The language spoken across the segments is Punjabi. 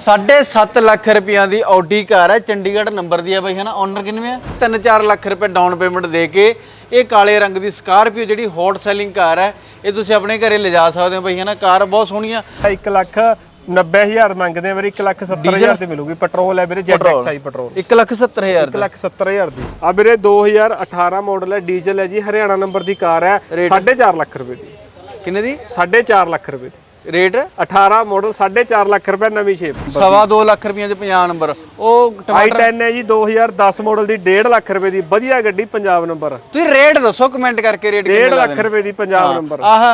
7.5 ਲੱਖ ਰੁਪਈਆਂ ਦੀ ਆਡੀ ਕਾਰ ਹੈ ਚੰਡੀਗੜ੍ਹ ਨੰਬਰ ਦੀ ਹੈ ਬਈ ਹਨਾ? ਓਨਰ ਕਿੰਨੇ ਆ? 3-4 ਲੱਖ ਰੁਪਏ ਡਾਊਨ ਪੇਮੈਂਟ ਦੇ ਕੇ ਇਹ ਕਾਲੇ ਰੰਗ ਦੀ ਸਕਾਰਪੀਓ ਜਿਹੜੀ ਹੌਟ ਸੈਲਿੰਗ ਕਾਰ ਹੈ ਇਹ ਤੁਸੀਂ ਆਪਣੇ ਘਰੇ ਲਿਜਾ ਸਕਦੇ ਹੋ ਬਈ ਹਨਾ? ਕਾਰ ਬਹੁਤ ਸੋਹਣੀ ਆ। 1 ਲੱਖ 90000 ਮੰਗਦੇ ਆ ਵੀਰੇ 1 ਲੱਖ 70000 ਦੀ ਮਿਲੂਗੀ ਪੈਟਰੋਲ ਹੈ ਵੀਰੇ ਐਕਸਾਈ ਪੈਟਰੋਲ 1,70,000 1 ਲੱਖ 70000 ਦੀ। ਆ ਵੀਰੇ 2018 ਮਾਡਲ ਹੈ ਡੀਜ਼ਲ ਹੈ ਜੀ ਹਰਿਆਣਾ ਨੰਬਰ ਦੀ ਕਾਰ ਹੈ 4.5 ਲੱਖ ਰੁਪਏ ਦੀ। ਕਿੰਨੇ ਦੀ? 4.5 ਲੱਖ ਰੁਪਏ ਦੀ। ਰੇਟ 18 ਮਾਡਲ 4.5 ਲੱਖ ਰੁਪਏ ਨਵੀਂ ਸ਼ੇਪ ਸਵਾ 2 ਲੱਖ ਰੁਪਈਆਂ ਦੇ 50 ਨੰਬਰ। ਉਹ ਟਮਾਟਰ i10 ਹੈ ਜੀ 2010 ਮਾਡਲ ਦੀ 1.5 ਲੱਖ ਰੁਪਏ ਦੀ। ਵਧੀਆ ਗੱਡੀ ਪੰਜਾਬ ਨੰਬਰ। ਤੁਸੀਂ ਰੇਟ ਦੱਸੋ ਕਮੈਂਟ ਕਰਕੇ ਰੇਟ 1.5 ਲੱਖ ਰੁਪਏ ਦੀ ਪੰਜਾਬ ਨੰਬਰ। ਆਹ।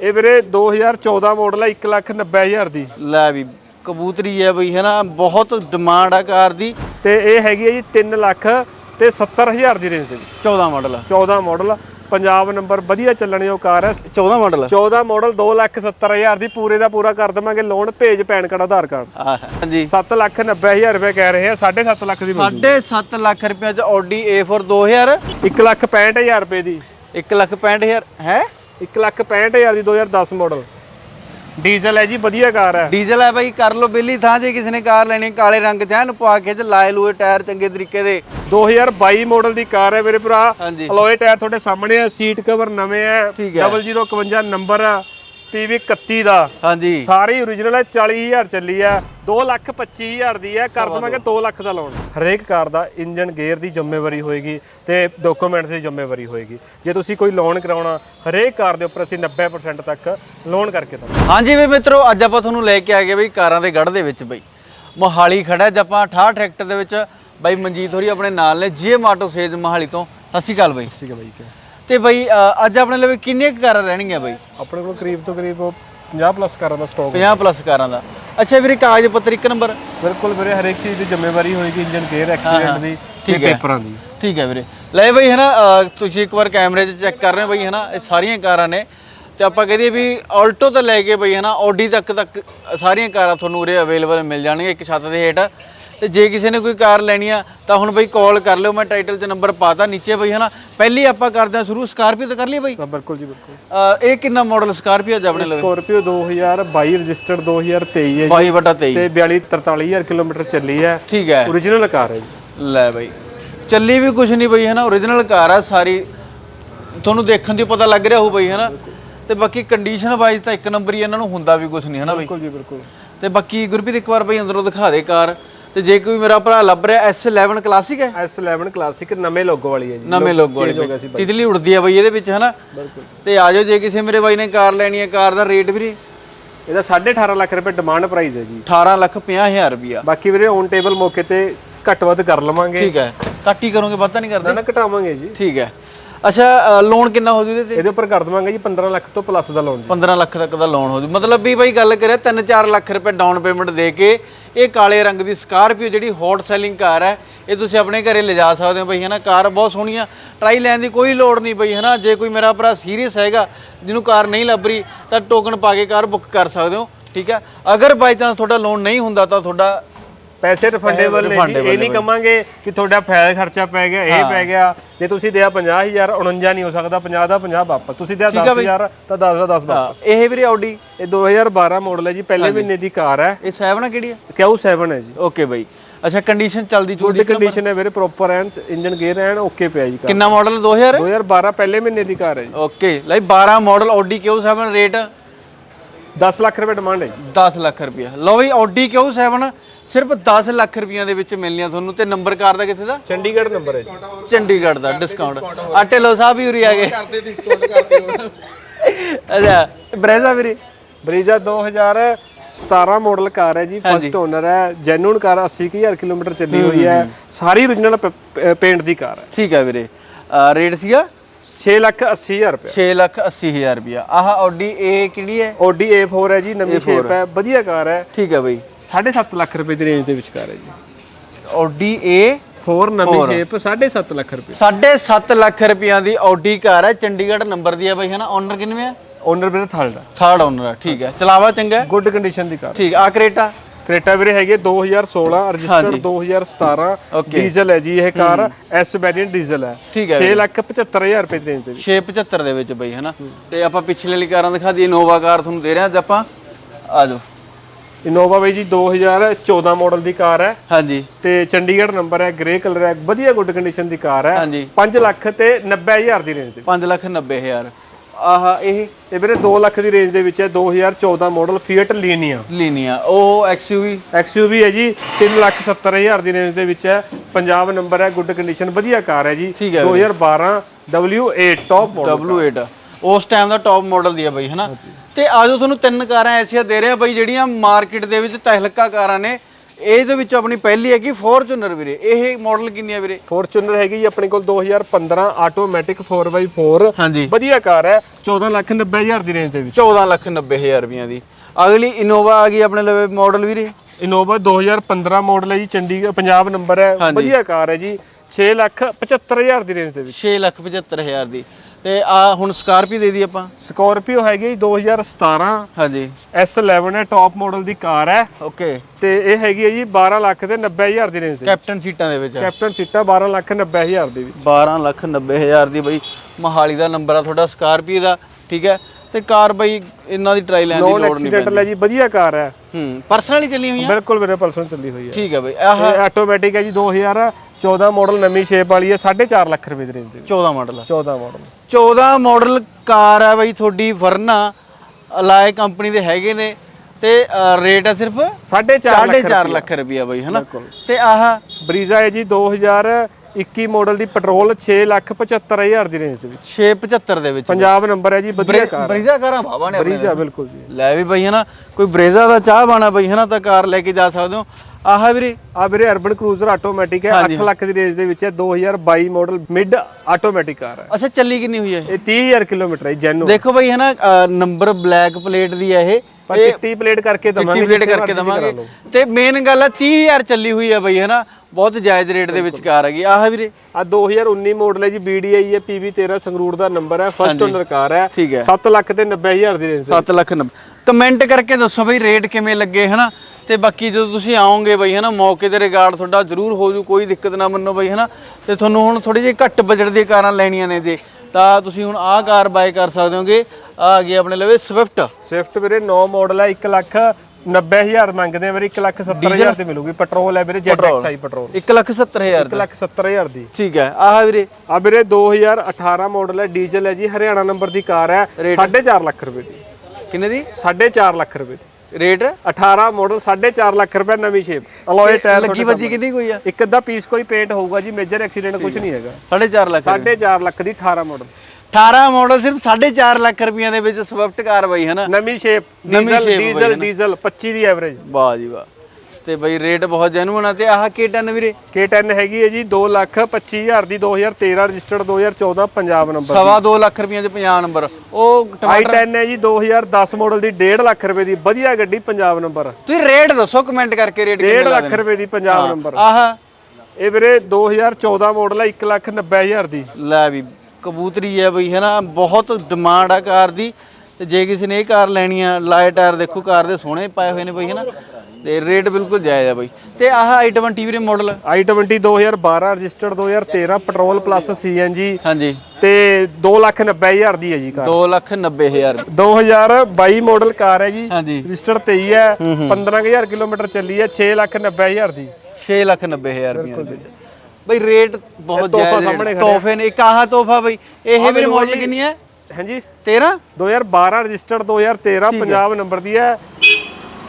ਇਹ ਵੀਰੇ 2014 ਮਾਡਲ ਹੈ 1 ਲੱਖ 90000 ਦੀ। ਲੈ ਵੀ ਕਬੂਤਰੀ ਹੈ ਬਈ ਹਨਾ ਬਹੁਤ ਡਿਮਾਂਡ ਆ ਕਾਰ ਦੀ। ਤੇ ਇਹ ਹੈਗੀ ਹੈ ਜੀ 3 ਲੱਖ ਤੇ 70000 ਦੀ ਰੇਂਜ ਦੇ ਵਿੱਚ। 14 ਮਾਡਲ 14 ਮਾਡਲ ਪੰਜਾਬ ਨੰਬਰ ਵਧੀਆ ਚੱਲਣ ਉਹ ਕਾਰ ਹੈ। 14 ਮਾਡਲ 14 ਮਾਡਲ 2 ਲੱਖ 70000 ਦੀ ਪੂਰੇ ਦਾ ਪੂਰਾ ਕਰ ਦੇਵਾਂਗੇ ਲੋਨ ਭੇਜ ਪੈਨ ਕਾਰਡ ਆਧਾਰ ਕਾਰਡ। ਹਾਂਜੀ। 7 ਲੱਖ 90000 ਰੁਪਏ ਕਹਿ ਰਹੇ ਆ 7.5 ਲੱਖ ਦੀ ਮਿਲ 7.5 ਲੱਖ ਰੁਪਏ ਚ ਆਡੀ A4 2000 1 ਲੱਖ 65000 ਰੁਪਏ ਦੀ। 1 ਲੱਖ 65000 ਹੈ? 1 ਲੱਖ 65000 ਦੀ 2010 ਮਾਡਲ ਡੀਜ਼ਲ ਹੈ ਜੀ ਵਧੀਆ ਕਾਰ ਹੈ। ਡੀਜ਼ਲ ਹੈ ਬਾਈ ਕਰ ਲੋ ਬਿੱਲੀ ਥਾਂ ਜੇ ਕਿਸੇ ਨੇ ਕਾਰ ਲੈਣੀ ਕਾਲੇ ਰੰਗ ਚ ਐਨ ਪਵਾ ਕੇ ਚ ਲਾਏ ਲੂਏ ਟਾਇਰ ਚੰਗੇ ਤਰੀਕੇ ਦੇ। 2022 ਮਾਡਲ ਦੀ ਕਾਰ ਹੈ ਮੇਰੇ ਭਰਾ। ਹਾਂਜੀ। ਅਲੋਏ ਟਾਇਰ ਤੁਹਾਡੇ ਸਾਹਮਣੇ ਆ ਸੀਟ ਕਵਰ ਨਵੇਂ ਆ ਠੀਕ ਹੈ। 0051 ਨੰਬਰ ਆ PV 31 ਦਾ। ਹਾਂਜੀ। ਸਾਰੀ origignal ਹੈ 40000 ਚੱਲੀ ਆ 2 ਲੱਖ 25000 ਦੀ ਹੈ ਕਰ ਦਵਾਂਗੇ 2 ਲੱਖ ਦਾ ਲੋਨ ਹਰੇਕ ਕਾਰ ਦਾ ਇੰਜਨ ਗੇਅਰ ਦੀ ਜ਼ਿੰਮੇਵਾਰੀ ਹੋਏਗੀ ਤੇ ਡਾਕੂਮੈਂਟਸ ਦੀ ਜ਼ਿੰਮੇਵਾਰੀ ਹੋਏਗੀ। ਜੇ ਤੁਸੀਂ ਕੋਈ ਲੋਨ ਕਰਾਉਣਾ ਹਰੇਕ ਕਾਰ ਦੇ ਉੱਪਰ ਅਸੀਂ 90% ਤੱਕ ਲੋਨ ਕਰਕੇ ਦਵਾਂਗੇ। ਹਾਂਜੀ ਵੀ ਮਿੱਤਰੋ ਅੱਜ ਆਪਾਂ ਤੁਹਾਨੂੰ ਲੈ ਕੇ ਆ ਗਏ ਬਈ ਕਾਰਾਂ ਦੇ ਗੜ੍ਹ ਦੇ ਵਿੱਚ ਬਈ। ਮੋਹਾਲੀ ਖੜਾ ਅੱਜ ਆਪਾਂ 68 ਟਰੈਕਟਰ ਦੇ ਵਿੱਚ ਬਾਈ ਮਨਜੀਤ ਹੋਰੀ ਆਪਣੇ ਨਾਲ ਨੇ ਜੀਐਮ ਆਟੋ ਸੇਜ ਮੋਹਾਲੀ ਤੋਂ। ਸਤਿ ਸ਼੍ਰੀ ਅਕਾਲ ਬਾਈ। ਠੀਕ ਹੈ ਬਾਈ ਕਿਆ ਤੇ ਬਈ ਅ, ਅੱਜ ਆਪਣੇ ਲਈ ਕਿੰਨੀਆਂ ਕੁ ਕਾਰਾਂ ਰਹਿਣਗੀਆਂ ਬਾਈ? ਆਪਣੇ ਕੋਲ ਕਰੀਬ ਤੋਂ ਕਰੀਬ 50 ਪਲੱਸ ਕਾਰਾਂ ਦਾ ਸਟਾਕ 50 ਪਲੱਸ ਕਾਰਾਂ ਦਾ। ਅੱਛਾ ਵੀਰੇ ਕਾਗਜ਼ ਪੱਤਰ ਇੱਕ ਨੰਬਰ ਬਿਲਕੁਲ ਵੀਰੇ ਹਰੇਕ ਚੀਜ਼ ਦੀ ਜ਼ਿੰਮੇਵਾਰੀ ਹੋਏਗੀ ਇੰਜਨ ਗੇਅਰ ਐਕਸੀਡੈਂਟ ਦੀ ਤੇ। ਪੇਪਰਾਂ ਦੀ। ਠੀਕ ਹੈ ਵੀਰੇ। ਲੈ ਬਈ ਹੈ ਨਾ ਅ, ਤੁਸੀਂ ਇੱਕ ਵਾਰ ਕੈਮਰੇ 'ਚ ਚੈੱਕ ਕਰ ਰਹੇ ਹੋ ਬਈ ਹੈ ਨਾ ਇਹ ਸਾਰੀਆਂ ਕਾਰਾਂ ਨੇ। ਤੇ ਆਪਾਂ ਕਹਦੇ ਵੀ ਆਲਟੋ ਤੋਂ ਲੈ ਕੇ ਬਈ ਹੈ ਨਾ ਆਡੀ ਤੱਕ ਤੱਕ ਸਾਰੀਆਂ ਕਾਰਾਂ ਤੁਹਾਨੂੰ ਉਰੇ ਅਵੇਲੇਬਲ ਮਿਲ ਜਾਣਗੀਆਂ ਇੱਕ ਛੱਤ ਦੇ ਹੇਠ। ਤੇ ਜੇ ਕਿਸੇ ਨੇ ਕੋਈ ਕਾਰ ਲੈਣੀ ਆ ਤਾਂ ਹੁਣ ਬਈ ਕਾਲ ਕਰ ਲਿਓ ਮੈਂ ਟਾਈਟਲ 'ਚ ਨੰਬਰ ਪਾਤਾ ਨੀਚੇ ਬਈ ਹੈ ਨਾ ਪਹਿਲੀ ਆਪਾਂ ਕਰਦੇ ਹਾਂ ਸ਼ੁਰੂ ਸਕਾਰਪੀਓ ਤੋਂ ਕਰ ਲਈਏ ਬਈ? ਹਾਂ ਬਿਲਕੁਲ ਜੀ ਬਿਲਕੁਲ। ਅ, ਇਹ ਕਿੰਨਾ ਮਾਡਲ ਸਕਾਰਪੀਓ ਆਪਣੇ ਲਵੇ ਸਕੋਰਪੀਓ 2022 ਰਜਿਸਟਰਡ 2023 ਹੈ ਜੀ। 22 ਬਟਾ 23 ਤੇ 42 43000 ਕਿਲੋਮੀਟਰ ਚੱਲੀ ਹੈ। ਠੀਕ ਹੈ। Origignal ਕਾਰ ਹੈ ਜੀ। ਲੈ ਬਈ। ਚੱਲੀ ਵੀ ਕੁਛ ਨਹੀਂ ਬਈ ਹੈ ਨਾ ਓਰੀਜਨਲ ਕਾਰ ਆ ਸਾਰੀ। ਤੁਹਾਨੂੰ ਦੇਖਣ ਦੀ ਪਤਾ ਲੱਗ ਰਿਹਾ ਹੋਊ ਬਈ ਹੈ ਨਾ ਤੇ ਬਾਕੀ ਕੰਡੀਸ਼ਨ ਵਾਈਜ਼ ਤਾਂ ਇੱਕ ਨੰਬਰ ਹੀ ਇਹਨਾਂ ਨੂੰ ਹੁੰਦਾ ਵੀ ਕੁਛ ਨਹੀਂ ਹੈ ਨਾ ਬਈ? ਬਿਲਕੁਲ ਜੀ ਬਿਲਕੁਲ। ਤੇ ਬਾਕੀ ਗੁਰਪ੍ਰੀਤ ਇੱਕ ਵਾਰ ਬਈ ਅੰਦਰੋਂ ਦਿਖਾ ਦੇ ਕਾਰ। ਤੇ ਜੇ ਕੋਈ ਮੇਰਾ ਭਰਾ ਲੱਭ ਰਿਹਾ S11 ਕਲਾਸਿਕ ਹੈ? S11 ਕਲਾਸਿਕ ਨਵੇਂ ਲੋਗੋ ਵਾਲੀ ਹੈ ਜੀ। ਨਵੇਂ ਲੋਗੋ ਵਾਲੀ ਤਿਤਲੀ ਉੜਦੀ ਆ ਬਈ ਇਹਦੇ ਵਿੱਚ ਹੈ ਨਾ ਬਿਲਕੁਲ। ਤੇ ਆ ਜਾਓ ਜੇ ਕਿਸੇ ਮੇਰੇ ਬਾਈ ਨੇ ਕਾਰ ਲੈਣੀ ਹੈ ਕਾਰ ਦਾ ਰੇਟ ਵੀਰੇ? ਇਹਦਾ 18.5 ਲੱਖ ਰੁਪਏ ਡਿਮਾਂਡ ਪ੍ਰਾਈਸ ਹੈ ਜੀ। 18 ਲੱਖ 50 ਹਜ਼ਾਰ ਰੁਪਿਆ ਬਾਕੀ ਵੀਰੇ ਔਨ ਟੇਬਲ ਮੌਕੇ ਤੇ ਘੱਟ ਵੱਧ ਕਰ ਲਵਾਂਗੇ। ਠੀਕ ਹੈ। ਕੱਟ ਹੀ ਕਰੋਗੇ ਵੱਧ ਨਹੀਂ ਨਾ ਕਰਦੇ ਨਾ ਘਟਾਵਾਂਗੇ ਜੀ। ਠੀਕ ਹੈ। ਅੱਛਾ ਲੋਨ ਕਿੰਨਾ ਹੋ ਜੂ ਇਹਦੇ ਤੇ? ਇਹਦੇ ਉੱਪਰ ਕਰ ਦਵਾਂਗੇ ਜੀ 15 ਲੱਖ ਤੋਂ ਪਲੱਸ ਦਾ ਲੋਨ 15 ਲੱਖ ਤੱਕ ਦਾ ਲੋਨ ਹੋ ਜੂ। ਮਤਲਬ ਵੀ ਬਾਈ ਗੱਲ ਕਰਿਆ 3-4 ਲੱਖ ਰੁਪਏ ਡਾਊਨ ਪੇਮੈਂਟ ਦੇ ਕੇ ਇਹ ਕਾਲੇ ਰੰਗ ਦੀ ਸਕਾਰਪੀਓ ਜਿਹੜੀ ਹੌਟ ਸੈਲਿੰਗ ਕਾਰ ਹੈ ਇਹ ਤੁਸੀਂ ਆਪਣੇ ਘਰੇ ਲਿਜਾ ਸਕਦੇ ਹੋ ਬਈ ਹੈ ਨਾ ਕਾਰ ਬਹੁਤ ਸੋਹਣੀ ਆ ਟਰਾਈ ਲੈਣ ਦੀ ਕੋਈ ਲੋੜ ਨਹੀਂ ਬਈ ਹੈ ਨਾ ਜੇ ਕੋਈ ਮੇਰਾ ਭਰਾ ਸੀਰੀਅਸ ਹੈਗਾ ਜਿਹਨੂੰ ਕਾਰ ਨਹੀਂ ਲੱਭ ਰਹੀ ਤਾਂ ਟੋਕਨ ਪਾ ਕੇ ਕਾਰ ਬੁੱਕ ਕਰ ਸਕਦੇ ਹੋ ਠੀਕ ਹੈ ਅਗਰ ਬਾਈ ਚਾਂਸ ਤੁਹਾਡਾ ਲੋਨ ਨਹੀਂ ਹੁੰਦਾ ਤਾਂ ਤੁਹਾਡਾ ਪੈਸੇ ਰਿਫੰਡੇਬਲ ਨੇ ਜੀ ਇਹ ਨਹੀਂ ਕਮਾਂਗੇ ਕਿ ਤੁਹਾਡਾ ਫਾਇਦਾ ਖਰਚਾ ਪੈ ਗਿਆ ਇਹ ਪੈ ਗਿਆ। ਜੇ ਤੁਸੀਂ ਦਿਆ 50000 49 ਨਹੀਂ ਹੋ ਸਕਦਾ 50 ਦਾ 50 ਵਾਪਸ। ਤੁਸੀਂ ਦਿਆ 10000 ਤਾਂ 10 ਦਾ 10 ਵਾਪਸ। ਇਹ ਵੀਰੇ ਆਡੀ ਇਹ 2012 ਮਾਡਲ ਹੈ ਜੀ ਪਹਿਲੇ ਮਹੀਨੇ ਦੀ ਕਾਰ ਹੈ। ਇਹ 7 ਆ ਕਿਹੜੀ ਹੈ? ਕਿਉ 7 ਹੈ ਜੀ। ਓਕੇ ਬਾਈ। ਅੱਛਾ ਕੰਡੀਸ਼ਨ ਚੱਲਦੀ ਗੁੱਡ ਚੁੱਲਦੀ ਕੰਡੀਸ਼ਨ ਹੈ ਵੀਰੇ proper and engine gear and okay ਪਿਆ ਜੀ ਕਾਰ। ਕਿੰਨਾ ਮਾਡਲ 2000 2012 ਪਹਿਲੇ ਮਹੀਨੇ ਦੀ ਕਾਰ ਹੈ ਜੀ। ਓਕੇ ਲਈ 12 model Audi Q7 rate 10 lakh ਰੁਪਏ ਡਿਮਾਂਡ ਹੈ ਜੀ। 10 ਲੱਖ ਰੁਪਇਆ। ਲਓ ਬਈ ਆਡੀ Q7 ਸਿਰਫ 10 ਲੱਖ ਰੁਪਈਆਂ ਦੇ ਵਿੱਚ ਮਿਲਣੀਆਂ ਤੁਹਾਨੂੰ ਤੇ ਨੰਬਰ ਕਾਰ ਦਾ ਕਿਸੇ ਦਾ? ਚੰਡੀਗੜ੍ਹ ਨੰਬਰ ਹੈ ਜੀ। ਚੰਡੀਗੜ੍ਹ ਦਾ ਡਿਸਕਾਊਂਟ ਆ ਢਿੱਲੋਂ ਸਾਹਿਬ ਵੀ ਉਰੀ ਆ ਗਏ। ਕਰਦੇ ਡਿਸਕਾਊਂਟ ਕਰਦੇ ਅੱਛਾ। ਬਰੇਜ਼ਾ ਵੀਰੇ। ਬਰੀਜ਼ਾ 2017 ਮਾਡਲ ਕਾਰ ਹੈ ਜੀ ਫਸਟ ਓਨਰ ਹੈ। ਜੈਨੂਨ ਕਾਰ 80000 ਕਿਲੋਮੀਟਰ ਚੱਲੀ ਹੋਈ ਹੈ। ਸਾਰੀ origignal ਪੇਂਟ ਦੀ ਕਾਰ ਹੈ। ਠੀਕ ਹੈ ਵੀਰੇ। ਰੇਟ ਸੀਗਾ? 6 ਲੱਖ 80000 ਰੁਪਏ 6 ਲੱਖ 80 ਹਜ਼ਾਰ ਰੁਪਇਆ। ਆਹ ਆਡੀ A ਕਿਹੜੀ ਹੈ? Audi A4 ਹੈ ਜੀ ਨਵੀਂ ਸ਼ੇਪ ਹੈ। ਵਧੀਆ ਕਾਰ ਹੈ। ਠੀਕ ਹੈ ਬਈ। 7.5 ਲੱਖ ਰੁਪਏ ਦੀ ਰੇਂਜ ਦੇ ਵਿੱਚ ਕਾਰ ਹੈ ਜੀ। ਆਡੀ A 4 ਨਵੀਂ ਸ਼ੇਪ 7.5 ਲੱਖ ਰੁਪਏ। 7.5 ਲੱਖ ਰੁਪਈਆਂ ਦੀ ਆਡੀ ਕਾਰ ਹੈ। ਚੰਡੀਗੜ੍ਹ ਨੰਬਰ ਦੀ ਹੈ ਬਈ ਹੈ ਨਾ? ਓਨਰ ਕਿੰਨੇ ਆ? ਓਨਰ ਵੀਰੇ ਥਰਡ ਹੈ ਥਰਡ ਓਨਰ ਹੈ ਠੀਕ ਹੈ। ਚਲਾਵਾ ਚੰਗਾ ਹੈ? ਗੁੱਡ ਕੰਡੀਸ਼ਨ ਦੀ ਕਾਰ ਠੀਕ ਆ ਕਰੇਟਾ ਕ੍ਰੇਟਾ ਵੀਰੇ ਹੈਗੀ ਹੈ 2016 ਰਜਿਸਟਰਡ 2017 Okay. ਡੀਜ਼ਲ ਹੈ ਜੀ ਇਹ ਕਾਰ। ਐਸ ਵੈਰੀਐਂਟ ਡੀਜ਼ਲ ਹੈ। ਠੀਕ ਹੈ 6 ਲੱਖ 75000 ਰੁਪਏ ਦੀ ਰੇਂਜ ਦੇ ਵਿੱਚ। 675 ਦੇ ਵਿੱਚ ਬਈ ਹਨਾ ਤੇ ਆਪਾਂ ਪਿਛਲੇ ਵਾਲੀ ਕਾਰਾਂ ਦਿਖਾ ਦਈਏ ਨੋਵਾ ਕਾਰ ਤੁਹਾਨੂੰ ਦੇ ਰਹੇ ਹਾਂ ਅੱਜ ਆਪਾਂ। ਆ ਜਾਓ। ਇਨੋਵਾ ਬਾਈ ਜੀ 2014 ਮਾਡਲ ਦੀ ਕਾਰ ਹੈ। ਹਾਂਜੀ। ਤੇ ਚੰਡੀਗੜ੍ਹ ਨੰਬਰ ਹੈ ਗ੍ਰੇ ਕਲਰ ਹੈ ਵਧੀਆ ਗੁੱਡ ਕੰਡੀਸ਼ਨ ਦੀ ਕਾਰ ਹੈ। ਹਾਂਜੀ। 5 ਲੱਖ ਤੇ 90000 ਦੀ ਰੇਂਜ ਦੇ 5 ਲੱਖ 90 ਹਜ਼ਾਰ। ਆਹ ਇਹ ਇਹ ਵੀਰੇ 2 ਲੱਖ ਦੀ ਰੇਂਜ ਦੇ ਵਿੱਚ ਹੈ 2014 ਮਾਡਲ ਫੀਟ ਲੀਨੀਆ ਲੀਨੀਆ ਉਹ ਐਕਸਯੂਵੀ XUV ਹੈ ਜੀ 3 ਲੱਖ 70 ਹਜ਼ਾਰ ਦੀ ਰੇਂਜ ਦੇ ਵਿੱਚ ਹੈ। ਪੰਜਾਬ ਨੰਬਰ ਹੈ ਗੁੱਡ ਕੰਡੀਸ਼ਨ ਵਧੀਆ ਕਾਰ ਹੈ ਜੀ। ਠੀਕ ਹੈ 2012 W8 ਟੌਪ ਮਾਡਲ W8 ਉਸ ਟਾਈਮ ਦਾ ਟੌਪ ਮਾਡਲ ਦੀ ਆ ਬਈ ਹਨਾ? ਤੇ ਆਜੋ ਤੁਹਾਨੂੰ ਤਿੰਨ ਕਾਰਾਂ ਐਸੀਆਂ ਦੇ ਰਿਹਾ ਬਈ ਜਿਹੜੀਆਂ ਮਾਰਕੀਟ ਦੇ ਵਿੱਚ ਤਹਿਲਕਾ ਕਾਰਾਂ ਨੇ। ਇਹਦੇ ਵਿੱਚ ਆਪਣੀ ਪਹਿਲੀ ਹੈਗੀ ਫੋਰਚੂਨਰ ਵੀਰੇ। ਇਹ ਮਾਡਲ ਕਿੰਨੀ ਆ ਵੀਰੇ? ਫੋਰਚੂਨਰ ਹੈਗੀ ਜੀ ਆਪਣੇ ਕੋਲ 2015 ਆਟੋਮੈਟਿਕ 4x4 ਹਾਂਜੀ। ਵਧੀਆ ਕਾਰ ਹੈ। 14 ਲੱਖ 90 ਹਜ਼ਾਰ ਦੀ ਰੇਂਜ ਦੇ ਵਿੱਚ। 14 ਲੱਖ 90 ਹਜ਼ਾਰ ਰੁਪਈਆਂ ਦੀ। ਅਗਲੀ ਇਨੋਵਾ ਆ ਗਈ ਆਪਣੇ ਲਵੇ ਮਾਡਲ ਵੀਰੇ। ਇਨੋਵਾ 2015 ਮਾਡਲ ਹੈ ਜੀ ਚੰਡੀਗੜ੍ਹ ਪੰਜਾਬ ਨੰਬਰ ਹੈ। ਵਧੀਆ ਕਾਰ ਹੈ ਜੀ। 6 ਲੱਖ 75 ਹਜ਼ਾਰ ਦੀ ਰੇਂਜ ਦੇ ਵਿੱਚ। 6 ਲੱਖ 75 ਹਜ਼ਾਰ ਦੀ। ਤੇ ਆ ਹੁਣ ਸਕਾਰਪੀ ਦੇ ਦੀ ਆਪਾਂ। ਸਕਾਰਪੀਓ ਹੈਗੀ ਜੀ 2017 ਹਾਂਜੀ। S11 ਹੈ ਟੌਪ ਮਾਡਲ ਦੀ ਕਾਰ ਹੈ। ਓਕੇ ਤੇ ਇਹ ਹੈਗੀ ਹੈ ਜੀ 12 ਲੱਖ ਤੇ 90 ਹਜ਼ਾਰ ਦੀ ਰੇਂਜ ਦੇ ਕੈਪਟਨ ਸੀਟਾਂ ਦੇ ਵਿੱਚ ਕੈਪਟਨ ਸੀਟਾਂ 12 ਲੱਖ 90 ਹਜ਼ਾਰ ਦੇ ਵਿੱਚ। 12 ਲੱਖ 90 ਹਜ਼ਾਰ ਦੀ ਬਈ ਮਹਾਲੀ ਦਾ ਨੰਬਰ ਆ ਤੁਹਾਡਾ ਸਕਾਰਪੀ ਦਾ ਠੀਕ ਹੈ? ਤੇ ਕਾਰ ਬਈ ਇਹਨਾਂ ਦੀ ਟਰਾਈ ਲੈਣ ਦੀ ਨੋਨ ਲੋੜ ਨਹੀਂ ਐਕਸੀਡੈਂਟਲ ਹੈ ਜੀ ਵਧੀਆ ਕਾਰ ਹੈ। ਹੂੰ ਪਰਸਨਲੀ ਚੱਲੀ ਹੋਈਆਂ ਬਿਲਕੁਲ ਮੇਰੇ ਪਲਸਨ ਚੱਲੀ ਹੋਈ ਹੈ। ਠੀਕ ਹੈ ਬਈ ਆਹ ਇਹ ਆਟੋਮੈਟਿਕ ਹੈ ਜੀ 2014 ਮਾਡਲ ਨਵੀਂ ਸ਼ੇਪ ਵਾਲੀ ਹੈ 4.5 ਲੱਖ ਰੁਪਏ ਦੀ ਰੇਂਜ ਦੇ ਵਿੱਚ। 14 ਮਾਡਲ 14 ਮਾਡਲ 14 ਮਾਡਲ ਕਾਰ ਹੈ ਬਈ ਤੁਹਾਡੀ ਵਰਨਾ ਅਲਾਏ ਕੰਪਨੀ ਦੇ ਹੈਗੇ ਨੇ। ਤੇ ਰੇਟ ਹੈ ਸਿਰਫ 4.5 ਲੱਖ 4.5 ਲੱਖ ਰੁਪਈਆ ਬਈ ਹਨਾ? ਤੇ ਆਹ? ਬਰੀਜ਼ਾ ਹੈ ਜੀ 2021 ਮਾਡਲ ਦੀ ਪੈਟਰੋਲ 6 ਲੱਖ 75 ਹਜ਼ਾਰ ਦੀ ਰੇਂਜ ਦੇ ਵਿੱਚ। 675 ਦੇ ਵਿੱਚ। ਪੰਜਾਬ ਨੰਬਰ ਹੈ ਜੀ ਵਧੀਆ ਕਾਰ ਬਰੀਜ਼ਾ ਕਾਰਾਂ ਬਾਬਾ ਨੇ ਬਰੀਜ਼ਾ ਬਿਲਕੁਲ ਜੀ। ਲੈ ਵੀ ਬਈ ਹਨਾ? ਕੋਈ ਬਰੇਜ਼ਾ ਦਾ ਚਾਹ ਬਾਣਾ ਬਈ ਹਨਾ? ਤਾਂ ਕਾਰ ਲੈ ਕੇ ਜਾ ਸਕਦੇ ਹੋ। ਆਹ ਵੀਰੇ ਆ ਵੀਰੇ ਅਰਬਨ ਕਰੂਜ਼ਰ ਆਟੋਮੈਟਿਕ ਹੈ 8 ਲੱਖ ਦੀ ਰੇਂਜ ਦੇ ਵਿੱਚ ਹੈ 2022 ਮਾਡਲ ਮਿਡ ਆਟੋਮੈਟਿਕ ਕਾਰ ਹੈ। ਅੱਛਾ ਚੱਲੀ ਕਿੰਨੀ ਹੋਈ ਹੈ ਇਹ? 30000 ਕਿਲੋਮੀਟਰ ਹੈ ਜੈਨੂ ਦੇਖੋ ਬਈ ਹਨਾ ਨੰਬਰ ਬਲੈਕ ਪਲੇਟ ਦੀ ਹੈ ਇਹ। ਪਰ ਚਿੱਟੀ ਪਲੇਟ ਕਰਕੇ ਦਵਾਂਗੇ ਪਲੇਟ ਕਰਕੇ ਦਵਾਂਗੇ। ਤੇ ਮੇਨ ਗੱਲ ਹੈ 30000 ਚੱਲੀ ਹੋਈ ਹੈ ਬਈ ਹਨਾ ਬਹੁਤ ਜਾਇਜ਼ ਰੇਟ ਦੇ ਵਿੱਚ ਕਾਰ ਹੈਗੀ। ਆਹ ਵੀਰੇ। ਆ 2019 ਮਾਡਲ ਹੈ ਜੀ BDI ਹੈ PV13 ਸੰਗਰੂਰ ਦਾ ਨੰਬਰ ਹੈ ਫਸਟ ਓਨਰ ਕਾਰ ਹੈ। ਹੈ। 7 ਲੱਖ ਤੇ 90000 ਦੀ ਰੇਂਜ 7 ਲੱਖ 90 ਕਮੈਂਟ ਕਰਕੇ ਦੱਸੋ ਬਈ ਰੇਟ ਕਿਵੇਂ ਲੱਗੇ ਹਨਾ ਤੇ ਬਾਕੀ ਜਦੋਂ ਤੁਸੀਂ ਆਓਗੇ ਬਈ ਹਨਾ ਮੌਕੇ ਤੇ ਰਿਗਾਰਡ ਤੁਹਾਡਾ ਜ਼ਰੂਰ ਹੋ ਜੂ ਕੋਈ ਦਿੱਕਤ ਨਾ ਮੰਨੋ ਬਈ ਹਨਾ। ਤੇ ਤੁਹਾਨੂੰ ਹੁਣ ਥੋੜੀ ਜਿਹੀ ਘੱਟ ਬਜਟ ਦੀਆਂ ਕਾਰਾਂ ਲੈਣੀਆਂ ਨੇ ਜੇ ਤਾਂ ਤੁਸੀਂ ਹੁਣ ਆਹ ਕਾਰ ਬਾਏ ਕਰ ਸਕਦੇ ਹੋਗੇ। ਆ ਆ ਗਈ ਆਪਣੇ ਲਵੇ ਸਵਿਫਟ ਸਵਿਫਟ ਵੀਰੇ 9 ਮਾਡਲ ਹੈ 1 ਲੱਖ 90000 ਮੰਗਦੇ ਆ ਵੀਰੇ 1 ਲੱਖ 70000 ਦੀ ਮਿਲੂਗੀ। ਪੈਟਰੋਲ ਹੈ ਵੀਰੇ ZXi ਪੈਟਰੋਲ 1 ਲੱਖ 70 ਹਜ਼ਾਰ 1 ਲੱਖ 70000 ਦੀ। ਠੀਕ ਹੈ। ਆਹ ਵੀਰੇ। ਆ ਵੀਰੇ 2018 ਮਾਡਲ ਹੈ ਡੀਜ਼ਲ ਹੈ ਜੀ ਹਰਿਆਣਾ ਨੰਬਰ ਦੀ ਕਾਰ ਹੈ 4.5 ਲੱਖ ਰੁਪਏ ਦੀ। ਕਿੰਨੇ ਦੀ? 4.5 ਲੱਖ ਰੁਪਏ ਦੀ। ਰੇਟ 18 ਮਾਡਲ 4.5 ਲੱਖ ਰੁਪਏ ਨਵੀਂ ਸ਼ੇਪ ਅਲੋਏ ਟਾਇਰ ਲੱਗੀ ਵੱਜੀ ਕਿੰਨੀ ਕੋਈ ਆ? ਇੱਕ ਅੱਧਾ ਪੀਸ ਕੋਈ ਪੇਂਟ ਹੋਊਗਾ ਜੀ ਮੇਜਰ ਐਕਸੀਡੈਂਟ ਕੁਝ ਨਹੀਂ ਹੈਗਾ। 4.5 ਲੱਖ 4.5 ਲੱਖ ਦੀ 18 ਮਾਡਲ 18 ਮਾਡਲ ਸਿਰਫ 4.5 ਲੱਖ ਰੁਪਈਆ ਦੇ ਵਿੱਚ ਸਵਿਫਟ ਕਾਰ ਬਈ ਹਨਾ ਨਵੀਂ ਸ਼ੇਪ ਡੀਜ਼ਲ ਡੀਜ਼ਲ ਡੀਜ਼ਲ 25 ਦੀ ਐਵਰੇਜ ਵਾਹ ਜੀ ਵਾਹ। ਤੇ ਬਈ ਰੇਟ ਬਹੁਤ ਜੈਨੂਨ ਆ ਤੇ ਆਹ K10 ਵੀਰੇ? K10 ਹੈਗੀ ਹੈ ਜੀ 2 ਲੱਖ 25000 ਦੀ 2013 ਰਜਿਸਟਰਡ 2014 ਪੰਜਾਬ ਨੰਬਰ ਸਵਾ 2 ਲੱਖ ਰੁਪਈਆ ਦੇ 50 ਨੰਬਰ ਉਹ ਟਮਾਟਰ i10 ਹੈ ਜੀ 2010 ਮਾਡਲ ਦੀ 1.5 ਲੱਖ ਰੁਪਏ ਦੀ ਵਧੀਆ ਗੱਡੀ ਪੰਜਾਬ ਨੰਬਰ ਤੁਸੀਂ ਰੇਟ ਦੱਸੋ ਕਮੈਂਟ ਕਰਕੇ ਰੇਟ 1.5 ਲੱਖ ਰੁਪਏ ਦੀ ਪੰਜਾਬ ਨੰਬਰ ਆਹ। ਇਹ ਵੀਰੇ 2014 ਮਾਡਲ ਹੈ 1 ਲੱਖ 90000 ਦੀ। ਲੈ ਵੀ ਕਬੂਤਰੀ ਹੈ ਬਈ ਹੈਨਾ ਬਹੁਤ ਡਿਮਾਂਡ ਆ ਕਾਰ ਦੀ। ਤੇ ਜੇ ਕਿਸੇ ਨੇ ਇਹ ਕਾਰ ਲੈਣੀ ਆ ਲਾਏ ਟਾਇਰ ਦੇਖੋ ਕਾਰ ਦੇ ਸੋਹਣੇ ਪਾਏ ਹੋਏ ਨੇ ਬਈ ਹੈਨਾ। ਤੇ ਰੇਟ ਬਿਲਕੁਲ ਜਾਇਜ਼ ਆ ਬਈ। ਤੇ ਆਹ i20 ਵੀਰੇ model i20 2012 registered 2013 petrol plus CNG ਹਾਂਜੀ। ਤੇ 2 ਲੱਖ 90000 ਦੀ ਹੈ ਜੀ ਕਾਰ। 2 ਲੱਖ 90 ਹਜ਼ਾਰ। 2022 ਮਾਡਲ ਕਾਰ ਹੈ ਜੀ। ਰਜਿਸਟਰਡ 23 ਹੈ 15000 ਕਿਲੋਮੀਟਰ ਚੱਲੀ ਹੈ। 6 ਲੱਖ 90000 ਦੀ। 6 ਲੱਖ 90 ਹਜ਼ਾਰ ਰੁਪਏ ਦੇ ਵਿੱਚ ਬਈ ਰੇਟ ਬਹੁਤ ਜਾਇਜ਼ ਸਾਹਮਣੇ। ਤੋਹਫੇ ਨੇ। ਇੱਕ ਆਹ ਤੋਹਫਾ ਬਈ। ਇਹ ਵੀਰੇ ਮਾਡਲ ਕਿੰਨੀ ਹੈ? ਹਾਂਜੀ। 13 2012 ਰਜਿਸਟਰਡ 2013 ਪੰਜਾਬ ਨੰਬਰ ਦੀ ਹੈ।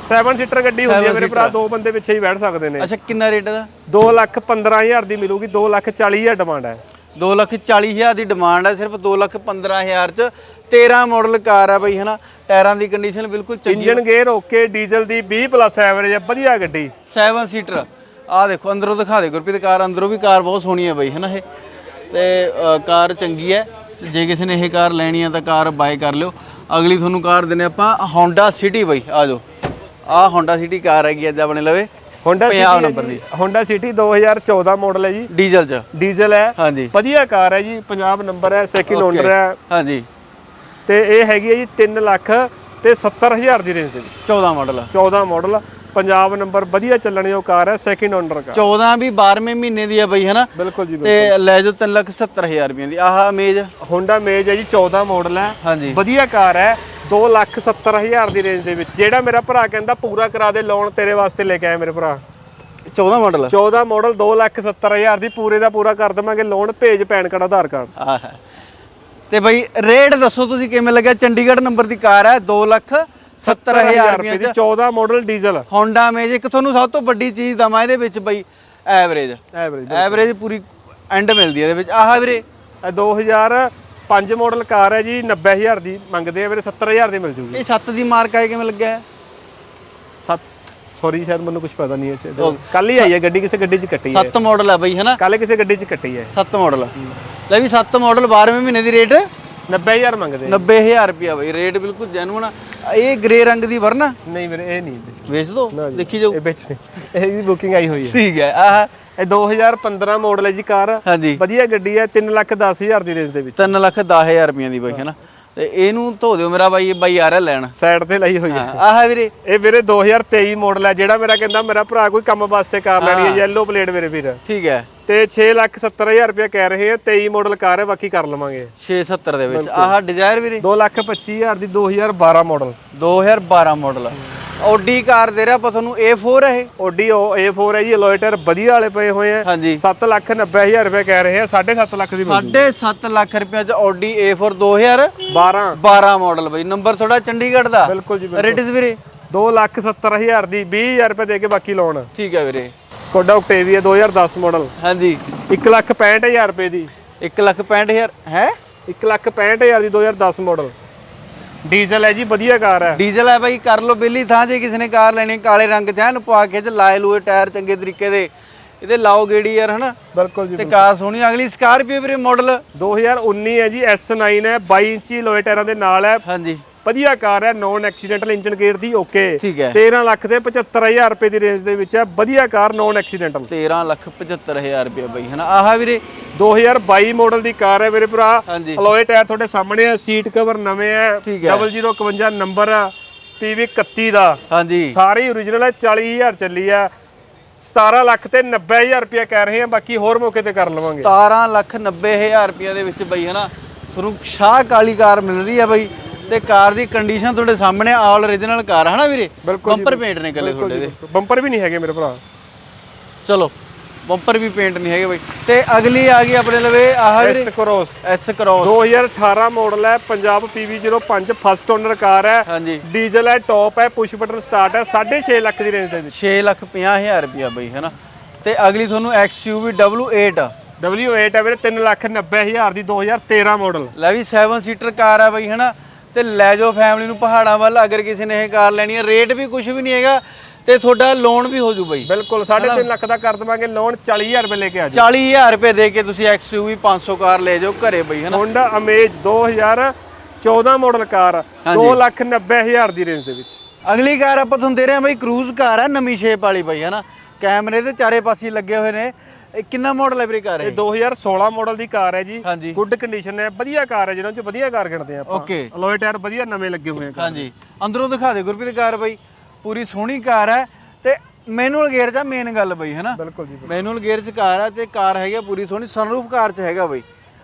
7 ਸੀਟਰ ਗੱਡੀ ਹੁੰਦੀ ਹੈ ਮੇਰੇ ਭਰਾ ਦੋ ਬੰਦੇ ਪਿੱਛੇ ਹੀ ਬੈਠ ਸਕਦੇ ਨੇ। ਅੱਛਾ ਕਿੰਨਾ ਰੇਟ ਦਾ? 2 ਲੱਖ 15000 ਦੀ ਮਿਲੂਗੀ 2 ਲੱਖ 40000 ਡਿਮਾਂਡ ਹੈ। 2 ਲੱਖ 40 ਹਜ਼ਾਰ ਦੀ ਡਿਮਾਂਡ ਹੈ ਸਿਰਫ 2 ਲੱਖ 15 ਹਜ਼ਾਰ ਚ। 13 ਮਾਡਲ ਕਾਰ ਹੈ ਬਈ ਹਨਾ? ਟਾਇਰਾਂ ਦੀ ਕੰਡੀਸ਼ਨ ਬਿਲਕੁਲ ਚੰਗੀ ਇੰਜਨ ਗੇਅਰ ਓਕੇ ਡੀਜ਼ਲ ਦੀ 20 ਪਲੱਸ ਐਵਰੇਜ ਹੈ ਵਧੀਆ ਗੱਡੀ। 7 ਸੀਟਰ ਆਹ ਦੇਖੋ ਅੰਦਰੋਂ ਦਿਖਾ ਦੇ ਗੁਰਪ੍ਰੀਤ ਕਾਰ ਅੰਦਰੋਂ ਵੀ ਕਾਰ ਬਹੁਤ ਸੋਹਣੀ ਹੈ ਬਈ ਹਨਾ ਇਹ? ਤੇ ਕਾਰ ਚੰਗੀ ਹੈ। ਜੇ ਕਿਸੇ ਨੇ ਇਹ ਕਾਰ ਲੈਣੀ ਹੈ ਤਾਂ ਕਾਰ ਬਾਏ ਕਰ ਲਿਓ। ਅਗਲੀ ਤੁਹਾਨੂੰ ਕਾਰ ਦਿੰਨੇ ਆਪਾਂ Honda City ਬਈ ਆ ਜਾਓ। ਆਹ Honda City ਕਾਰ ਹੈਗੀ ਅੱਜ ਆਪਣੇ ਲਵੇ। Honda ਪੰਜਾਬ ਨੰਬਰ ਦੀ। Honda City 2014 ਮਾਡਲ ਹੈ ਜੀ। ਡੀਜ਼ਲ ਚ। ਡੀਜ਼ਲ ਹੈ। ਹਾਂਜੀ। ਵਧੀਆ ਕਾਰ ਹੈ ਜੀ ਪੰਜਾਬ ਨੰਬਰ ਹੈ ਸੈਕਿੰਡ ਓਨਰ ਹੈ। ਹਾਂਜੀ। ਤੇ ਇਹ ਹੈਗੀ ਹੈ ਜੀ 3 ਲੱਖ ਤੇ 70000 ਦੀ ਰੇਂਜ ਦੇ ਵਿੱਚ। 14 ਮਾਡਲ 14 ਮਾਡਲ ਪੰਜਾਬ ਨੰਬਰ ਵਧੀਆ ਚੱਲਣ ਉਹ ਕਾਰ ਹੈ ਸੈਕਿੰਡ ਓਨਰ ਕਾਰ 14 ਵੀ 12ਵੇਂ ਮਹੀਨੇ ਦੀ ਹੈ ਬਈ ਹਨਾ? ਬਿਲਕੁਲ ਜੀ ਤੇ ਲੈ ਜਾਓ 3 ਲੱਖ 70 ਹਜ਼ਾਰ ਰੁਪਏ ਦੀ। ਆਹ ਅਮੇਜ Honda Mage ਹੈ ਜੀ 14 ਮਾਡਲ ਹੈ। ਹਾਂਜੀ। ਵਧੀਆ ਕਾਰ ਹੈ। 270000 ਦੀ ਰੇਂਜ ਦੇ ਵਿੱਚ। ਜਿਹੜਾ ਮੇਰਾ ਭਰਾ ਕਹਿੰਦਾ ਪੂਰਾ ਕਰਾ ਦੇ ਲੋਨ ਤੇਰੇ ਵਾਸਤੇ ਲੈ ਕੇ ਆਇਆ ਮੇਰੇ ਭਰਾ। 14 ਮਾਡਲ 14 ਮਾਡਲ 270000 ਦੀ ਪੂਰੇ ਦਾ ਪੂਰਾ ਕਰ ਦੇਵਾਂਗੇ। ਲੋਨ ਭੇਜ ਪੈਨ ਕਾਰਡ ਆਧਾਰ ਕਾਰਡ। ਆਹ। ਤੇ ਬਈ ਰੇਟ ਦੱਸੋ ਤੁਸੀਂ ਕਿਵੇਂ ਲੱਗਿਆ? ਚੰਡੀਗੜ੍ਹ ਨੰਬਰ ਦੀ ਕਾਰ ਹੈ 2 ਲੱਖ 70000 ਰੁਪਏ ਦੀ 14 ਮਾਡਲ ਡੀਜ਼ਲ ਹੋਂਡਾ ਮੇਜ ਇੱਕ ਤੁਹਾਨੂੰ ਸਭ ਤੋਂ ਵੱਡੀ ਚੀਜ਼ ਦਵਾਂ ਇਹਦੇ ਵਿੱਚ ਬਈ ਐਵਰੇਜ ਐਵਰੇਜ ਐਵਰੇਜ ਪੂਰੀ ਐਂਡ ਮਿਲਦੀ ਹੈ ਇਹਦੇ ਵਿੱਚ। ਆਹ ਵੀਰੇ। ਇਹ 2005 ਮਾਡਲ ਕਾਰ ਹੈ ਜੀ 90000 ਦੀ ਮੰਗਦੇ ਆ ਵੀਰੇ 70000 ਦੀ ਮਿਲ ਜੂਗੀ। ਇਹ 7 ਦੀ ਮਾਰਕ ਆਏ ਕਿਵੇਂ ਲੱਗਿਆ? ਹੈ? ਸੱਤ ਸੌਰੀ ਸ਼ਾਇਦ ਮੈਨੂੰ ਕੁਝ ਪਤਾ ਨਹੀਂ ਹੈ ਕੱਲ ਹੀ ਆਈ ਹੈ ਗੱਡੀ ਕਿਸੇ ਗੱਡੀ 'ਚ ਕੱਟੀ ਹੈ। 7 ਮਾਡਲ ਹੈ ਬਈ ਹੈਨਾ ਕੱਲ ਕਿਸੇ ਗੱਡੀ 'ਚ ਕੱਟੀ ਹੈ। 7 ਮਾਡਲ ਲੈ ਵੀ 7 ਮਾਡਲ 12ਵੇਂ ਮਹੀਨੇ ਦੀ ਰੇਟ 90000 ਮੰਗਦੇ 90000 ਰੁਪਿਆ ਬਈ ਰੇਟ ਬਿਲਕੁਲ ਜੈਨੂਨ ਆ। ਇਹ ਗ੍ਰੇ ਰੰਗ ਦੀ ਵਰਨਾ? ਨਹੀਂ ਵੀਰੇ ਇਹ ਨਹੀਂ ਵਿੱਚ। ਵੇਚ ਦੋ ਨਾ ਜੀ। ਦੇਖੀ ਜਾਓ ਇਹ ਵਿੱਚ ਇਹਦੀ ਬੁਕਿੰਗ ਆਈ ਹੋਈ ਹੈ ਠੀਕ ਹੈ ਆਹ। ਇਹ 2015 ਮਾਡਲ ਹੈ ਜੀ ਕਾਰ। ਹਾਂਜੀ। ਵਧੀਆ ਗੱਡੀ ਹੈ 3 ਲੱਖ 10000 ਦੀ ਰੇਂਜ ਦੇ ਵਿੱਚ। 3 ਲੱਖ 10000 ਰੁਪਈਆਂ ਦੀ ਬਈ ਹੈਨਾ ਤੇ ਇਹਨੂੰ ਧੋ ਦਿਓ ਮੇਰਾ ਬਾਈ ਬਾਈ ਆ ਰਿਹਾ ਲੈਣ। ਸਾਈਡ ਤੇ ਲਈ ਹੋਈ ਹੈ ਹਾਂ, ਆਹ ਵੀਰੇ। ਇਹ ਵੀਰੇ 2023 ਮਾਡਲ ਹੈ ਜਿਹੜਾ ਮੇਰਾ ਕਹਿੰਦਾ ਮੇਰਾ ਭਰਾ ਕੋਈ ਕੰਮ ਵਾਸਤੇ ਕਾਰ ਲੈਣੀ ਹੈ ਯੈਲੋ ਪਲੇਟ ਮੇਰੇ ਵੀਰ। ਠੀਕ ਹੈ। ਤੇ 6 ਲੱਖ 70000 ਰੁਪਏ ਕਹਿ ਰਹੇ ਆ 23 ਮਾਡਲ ਕਾਰ ਹੈ ਬਾਕੀ ਕਰ ਲਵਾਂਗੇ। 670 ਦੇ ਵਿੱਚ। ਆਹ ਡਿਜ਼ਾਇਰ ਵੀਰੇ? 2 ਲੱਖ 25000 ਦੀ 2012 ਮਾਡਲ 2012 ਮਾਡਲ ਓਡੀ ਕਾਰ ਦੇ ਰਿਹਾ ਆਪਾਂ ਤੁਹਾਨੂੰ A4 ਹੈ ਇਹ? ਓਡੀ A4 ਹੈ ਜੀ ਅਲੋਇਟਰ ਵਧੀਆ ਵਾਲੇ ਪਏ ਹੋਏ ਆ। ਹਾਂਜੀ। 7 ਲੱਖ 90000 ਰੁਪਏ ਕਹਿ ਰਹੇ ਆ 7.5 ਲੱਖ ਦੀ ਮਿਲ 7.5 ਲੱਖ ਰੁਪਏ ਚ ਓਡੀ A4 2012 12 ਮਾਡਲ ਬਈ। ਨੰਬਰ ਤੁਹਾਡਾ ਚੰਡੀਗੜ੍ਹ ਦਾ। ਬਿਲਕੁਲ ਜੀ ਰੇਟ ਵੀਰੇ? 2 ਲੱਖ 70000 ਦੀ 20000 ਰੁਪਏ ਦੇ ਕੇ ਬਾਕੀ ਲੋਨ ਠੀਕ ਹੈ ਵੀਰੇ। Skoda Octavia 2010 model. ਹਾਂਜੀ। 1 ਲੱਖ 65000 ਰੁਪਏ ਦੀ। 1 ਲੱਖ 65000 ਹੈ? 1 ਲੱਖ 65000 ਦੀ 2010 ਮਾਡਲ। ਡੀਜ਼ਲ ਹੈ ਜੀ ਵਧੀਆ ਕਾਰ ਹੈ। ਡੀਜ਼ਲ ਹੈ ਬਾਈ ਕਰ ਲੋ ਬਿੱਲੀ ਥਾਂ ਜੇ ਕਿਸੇ ਨੇ ਕਾਰ ਲੈਣੀ ਕਾਲੇ ਰੰਗ ਚ ਐਨ ਪਵਾ ਕੇ ਚ ਲਾਏ ਲੂਏ ਟਾਇਰ ਚੰਗੇ ਤਰੀਕੇ ਦੇ। ਇਹਦੇ ਲਾਓ ਗੇੜੀ ਯਾਰ ਹਨਾ? ਬਿਲਕੁਲ ਜੀ ਤੇ ਕਾਰ ਸੋਹਣੀ ਅਗਲੀ ਸਕਾਰਪੀਓ ਵੀਰੇ ਮਾਡਲ। 2019 ਹੈ ਜੀ S9 ਹੈ 22 ਇੰਚੀ ਲੋਏ ਟਾਇਰਾਂ ਦੇ ਨਾਲ ਹੈ। ਹਾਂਜੀ। ਵਧੀਆ ਕਾਰ ਹੈ ਨੌਨ ਐਕਸੀਡੈਂਟਲ ਇੰਜਨ ਗੇਅਰ ਦੀ ਓਕੇ ਠੀਕ ਹੈ। 13 ਲੱਖ ਦੇ 75000 ਰੁਪਏ ਦੀ ਰੇਂਜ ਦੇ ਵਿੱਚ ਹੈ ਵਧੀਆ ਕਾਰ ਨੌਨ ਐਕਸੀਡੈਂਟਲ 13 ਲੱਖ 75000 ਰੁਪਏ ਬਈ ਹਨਾ? ਆਹ ਵੀਰੇ। 2022 ਮਾਡਲ ਦੀ ਕਾਰ ਹੈ ਮੇਰੇ ਭਰਾ। ਅਲੋਏ ਟਾਇਰ ਤੁਹਾਡੇ ਸਾਹਮਣੇ ਹੈ ਸੀਟ ਕਵਰ ਨਵੇਂ ਹੈ। ਠੀਕ ਹੈ। 0051 ਨੰਬਰ PV 31 ਦਾ। ਹਾਂਜੀ। ਸਾਰੀ ਓਰੀਜਨਲ ਹੈ 40000 ਚੱਲੀ ਹੈ। 17 ਲੱਖ ਤੇ 90000 ਰੁਪਏ ਕਹਿ ਰਹੇ ਆ ਬਾਕੀ ਹੋਰ ਮੌਕੇ ਤੇ ਕਰ ਲਵਾਂਗੇ। 17 ਲੱਖ 90000 ਰੁਪਏ ਦੇ ਵਿੱਚ ਬਈ ਹਨਾ? ਤੁਹਾਨੂੰ ਸ਼ਾਹ ਕਾਲੀ ਕਾਰ ਮਿਲ ਰਹੀ ਹੈ ਬਈ। ਤੇ ਕਾਰ ਦੀ ਕੰਡੀਸ਼ਨ ਤੁਹਾਡੇ ਸਾਹਮਣੇ ਆਲ origignal ਕਾਰ ਹਨਾ ਵੀਰੇ? ਬਿਲਕੁਲ ਜੀ, ਬੰਪਰ ਪੇਂਟ ਨੇ ਕੱਲੇ ਤੁਹਾਡੇ ਦੇ। ਬੰਪਰ ਵੀ ਨਹੀਂ ਹੈਗੇ ਮੇਰੇ ਭਰਾ। ਚਲੋ ਬੰਪਰ ਵੀ ਪੇਂਟ ਨਹੀਂ ਹੈਗੇ ਬਈ। ਤੇ ਅਗਲੀ ਆ ਗਈ ਆਪਣੇ ਲਵੇ ਆਹ ਵੀਰੇ S Cross S Cross 2018 model ਹੈ Punjab PV05 first owner car ਹੈ। ਹਾਂਜੀ। ਡੀਜ਼ਲ ਹੈ ਟੌਪ ਹੈ ਪੁਸ਼ ਬਟਨ ਸਟਾਰਟ ਹੈ 6.5 ਲੱਖ ਦੀ ਰੇਂਜ ਦੇ ਵਿੱਚ। 6 ਲੱਖ 50000 ਰੁਪਿਆ ਬਈ ਹਨਾ? ਤੇ ਅਗਲੀ ਤੁਹਾਨੂੰ XUV W8 W8 ਹੈ ਵੀਰੇ 3 ਲੱਖ 90000 ਦੀ 2013 ਮਾਡਲ ਲੈ ਵੀ 7 ਸੀਟਰ ਕਾਰ ਆ ਬਈ ਹਨਾ? ਤੇ ਲੈ ਜਾਓ ਫੈਮਿਲੀ ਨੂੰ ਪਹਾੜਾਂ ਵੱਲ ਅਗਰ ਕਿਸੇ ਨੇ ਇਹ ਕਾਰ ਲੈਣੀ ਹੈ। ਰੇਟ ਵੀ ਕੁਝ ਵੀ ਨਹੀਂ ਹੈਗਾ ਤੇ ਤੁਹਾਡਾ ਲੋਨ ਵੀ ਹੋ ਜੂ ਬਈ। ਬਿਲਕੁਲ 3.5 ਲੱਖ ਦਾ ਕਰ ਦਵਾਂਗੇ ਲੋਨ 40000 ਰੁਪਏ ਲੈ ਕੇ ਆ ਜਾਓ। 40000 ਰੁਪਏ ਦੇ ਕੇ ਤੁਸੀਂ XUV 500 ਕਾਰ ਲੈ ਜਾਓ ਘਰੇ ਬਈ ਹਨਾ? Honda Amaze 2014 model car 2 lakh 90000 ਦੀ ਰੇਂਜ ਦੇ ਵਿੱਚ। ਅਗਲੀ ਕਾਰ ਆਪਾਂ ਤੁਹਾਨੂੰ ਦੇ ਰਹੇ ਹਾਂ ਬਈ ਕਰੂਜ਼ ਕਾਰ ਹੈ ਨਵੀਂ ਸ਼ੇਪ ਵਾਲੀ ਬਈ ਹਨਾ? ਕੈਮਰੇ ਦੇ ਚਾਰੇ ਪਾਸੇ ਲੱਗੇ ਹੋਏ ਨੇ। ਇਹ ਕਿੰਨਾ ਮਾਡਲ ਹੈ ਵੀਰੇ ਕਾਰ ਇਹ ਇਹ? 2016 ਮਾਡਲ ਦੀ ਕਾਰ ਹੈ ਜੀ। ਗੁੱਡ ਕੰਡੀਸ਼ਨ ਹੈ ਵਧੀਆ ਕਾਰ ਹੈ ਜਿਹਨਾਂ ਚ ਵਧੀਆ ਕਾਰ ਗਿਣਦੇ ਆ ਆਪਾਂ। ਓਕੇ ਅਲੋਏ ਟਾਇਰ ਵਧੀਆ ਨਵੇਂ ਲੱਗੇ ਹੋਏ ਆ ਕਾਰ ਹਾਂਜੀ। ਅੰਦਰੋਂ ਦਿਖਾ ਦੇ ਗੁਰਪ੍ਰੀਤ ਕਾਰ ਬਈ। ਪੂਰੀ ਸੋਹਣੀ ਕਾਰ ਹੈ ਤੇ ਮੈਨੂਅਲ ਗੇਅਰ 'ਚ ਮੇਨ ਗੱਲ ਬਈ ਹਨਾ ਬਿਲਕੁਲ ਜੀ ਮੈਨੂਅਲ ਗੇਅਰ 'ਚ ਕਾਰ ਹੈ ਤੇ ਕਾਰ ਹੈਗੀ ਆ ਪੂਰੀ ਸੋਹਣੀ। ਸਨਰੂਫ ਕਾਰ 'ਚ ਹੈਗਾ ਬਈ।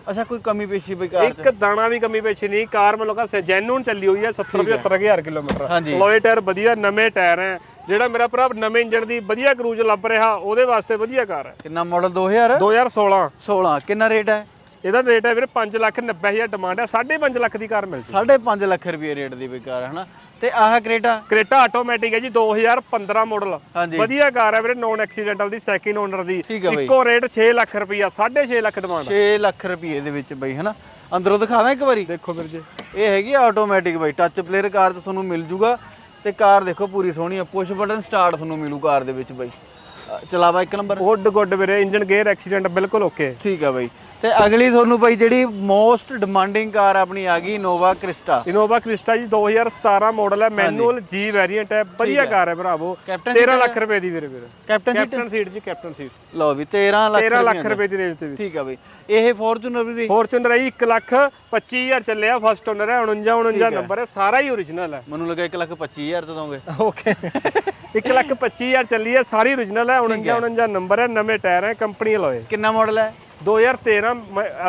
ਅੱਛਾ ਕੋਈ ਕਮੀ ਪੇਸ਼ੀ ਬਈ ਕਾਰ ਇੱਕ ਦਾਣਾ ਵੀ ਕਮੀ ਪੇਸ਼ੀ ਨਹੀਂ। ਕਾਰ ਮਤਲਬ ਕਿ ਜੈਨੂਨ ਚੱਲੀ ਹੋਈ ਹੈ 70 75000 ਕਿਲੋਮੀਟਰ। ਹਾਂਜੀ। ਅਲੋਏ ਟਾਇਰ ਵਧੀਆ ਨਵੇਂ ਟਾਇਰ ਹੈ। ਜਿਹੜਾ ਮੇਰਾ ਭਰਾ ਨਵੇਂ ਇੰਜਨ ਦੀ ਵਧੀਆ ਕਰੂਜ਼ ਲੱਭ ਰਿਹਾ ਉਹਦੇ ਵਾਸਤੇ ਵਧੀਆ ਕਾਰ ਹੈ। ਕਿੰਨਾ ਮਾਡਲ 2000 2016 16 ਕਿੰਨਾ ਰੇਟ ਹੈ? ਇਹਦਾ ਰੇਟ ਹੈ ਵੀਰੇ 5 ਲੱਖ 90000 ਡਿਮਾਂਡ ਹੈ 5.5 ਲੱਖ ਦੀ ਕਾਰ ਮਿਲ ਜੂ। 5.5 ਲੱਖ ਰੁਪਏ ਰੇਟ ਦੀ ਬਈ ਕਾਰ ਹੈ ਹਨਾ? ਤੇ ਆਹ ਕ੍ਰੇਟਾ? ਕ੍ਰੇਟਾ ਆਟੋਮੈਟਿਕ ਹੈ ਜੀ 2015 ਮਾਡਲ ਵਧੀਆ ਕਾਰ ਹੈ ਵੀਰੇ ਨੌਨ ਐਕਸੀਡੈਂਟਲ ਦੀ ਸੈਕਿੰਡ ਓਨਰ ਦੀ। ਇੱਕੋ ਰੇਟ 6 ਲੱਖ ਰੁਪਈਆ 6.5 ਲੱਖ ਡਿਮਾਂਡ 6 ਲੱਖ ਰੁਪਏ ਦੇ ਵਿੱਚ ਬਈ ਹਨਾ? ਅੰਦਰੋਂ ਦਿਖਾ ਦਾਂ ਇੱਕ ਵਾਰੀ? ਦੇਖੋ ਵੀਰ ਜੀ। ਇਹ ਹੈਗੀ ਆਟੋਮੈਟਿਕ ਬਈ। ਟੱਚ ਪਲੇਅਰ ਕਾਰ ਤੇ ਤੁਹਾਨੂੰ ਮਿਲ ਜੂਗਾ। ਤੇ ਕਾਰ ਦੇਖੋ ਪੂਰੀ ਸੋਹਣੀ ਆ। ਪੁਸ਼ ਬਟਨ ਸਟਾਰਟ ਤੁਹਾਨੂੰ ਮਿਲੂ ਕਾਰ ਦੇ ਵਿੱਚ ਬਈ। ਚਲਾਵਾ ਇੱਕ ਨੰਬਰ ਗੁੱਡ ਗੁੱਡ ਵੀਰੇ ਇੰਜਨ ਗੇਅਰ ਐਕਸੀਡੈਂਟ ਬਿਲਕੁਲ ਓਕੇ ਠੀਕ ਆ ਬਈ। ਤੇ ਅਗਲੀ ਤੁਹਾਨੂੰ ਬਈ ਜਿਹੜੀ ਮੋਸਟ ਡਿਮਾਂਡਿੰਗ ਕਾਰ ਆਪਣੀ ਆ ਗਈ ਨੋਵਾ ਕ੍ਰਿਸਟਾ ਇਨੋਵਾ ਕ੍ਰਿਸਟਾ ਜੀ 2017 ਮਾਡਲ ਹੈ ਮੈਨੂਅਲ ਜੀ ਵੇਰੀਐਂਟ ਹੈ ਵਧੀਆ ਕਾਰ ਹੈ ਭਰਾਵੋ। ਕੈਪਟਨ 13 ਲੱਖ ਰੁਪਏ ਦੀ ਵੀਰੇ ਵੀਰੇ। ਕੈਪਟਨ ਕੈਪਟਨ ਸੀਟ ਜੀ ਕੈਪਟਨ ਸੀਟ ਲਓ ਵੀ 13 ਲੱਖ 13 ਲੱਖ ਰੁਪਏ ਦੀ ਰੇਂਜ ਦੇ ਵਿੱਚ। ਠੀਕ ਆ ਬਈ। ਇਹ ਫੋਰਚੂਨਰ ਵੀ ਫੋਰਚੂਨਰ ਹੈ 1 ਲੱਖ 25000 ਚੱਲਿਆ ਫਸਟ ਓਨਰ ਹੈ 49 49 ਨੰਬਰ ਹੈ। ਸਾਰਾ ਹੀ ਓਰੀਜਨਲ ਹੈ। ਮੈਨੂੰ ਲੱਗਾ 1 ਲੱਖ 25000 ਤੇ ਦੋਗੇ। ਓਕੇ 1 ਲੱਖ 25000 ਚੱਲੀ ਹੈ ਸਾਰੀ ਓਰੀਜਨਲ ਹੈ 49 49 ਨੰਬਰ ਹੈ ਨਵੇਂ ਟਾਇਰ ਹੈ ਕੰਪਨੀ ਅਲੋਏ ਕਿੰਨਾ ਮਾਡਲ ਹੈ? 2013